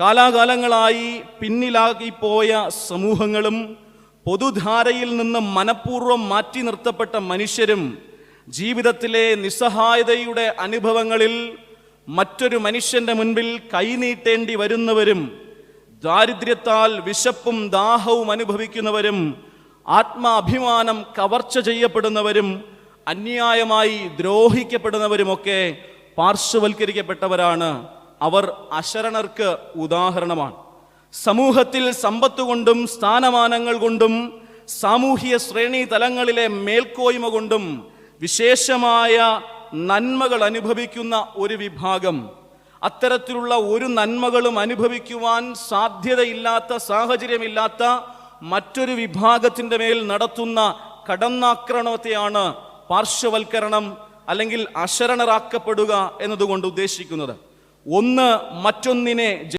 കാലാകാലങ്ങളായി പിന്നിലാകിപ്പോയ സമൂഹങ്ങളും പൊതുധാരയിൽ നിന്ന് മനഃപൂർവം മാറ്റി നിർത്തപ്പെട്ട മനുഷ്യരും ജീവിതത്തിലെ നിസ്സഹായതയുടെ അനുഭവങ്ങളിൽ മറ്റൊരു മനുഷ്യന്റെ മുൻപിൽ കൈനീട്ടേണ്ടി വരുന്നവരും ദാരിദ്ര്യത്താൽ വിശപ്പും ദാഹവും അനുഭവിക്കുന്നവരും ആത്മാഭിമാനം കവർച്ച ചെയ്യപ്പെടുന്നവരും അന്യായമായി ദ്രോഹിക്കപ്പെടുന്നവരുമൊക്കെ പാർശ്വവൽക്കരിക്കപ്പെട്ടവരാണ്. അവർ അശരണർക്ക് ഉദാഹരണമാണ്. സമൂഹത്തിൽ സമ്പത്ത് കൊണ്ടും സ്ഥാനമാനങ്ങൾ കൊണ്ടും സാമൂഹിക ശ്രേണി തലങ്ങളിലെ മേൽക്കോയ്മ കൊണ്ടും വിശേഷമായ നന്മകൾ അനുഭവിക്കുന്ന ഒരു വിഭാഗം. അത്തരത്തിലുള്ള ഒരു നന്മകളും അനുഭവിക്കുവാൻ സാധ്യതയില്ലാത്ത സാഹചര്യമില്ലാത്ത മറ്റൊരു വിഭാഗത്തിന്റെ മേൽ നടത്തുന്ന കടന്നാക്രമണത്തെയാണ് പാർശ്വവൽക്കരണം അല്ലെങ്കിൽ അശരണരാക്കപ്പെടുക എന്നതുകൊണ്ട് ഉദ്ദേശിക്കുന്നത്. ഒന്ന് മറ്റൊന്നിനെ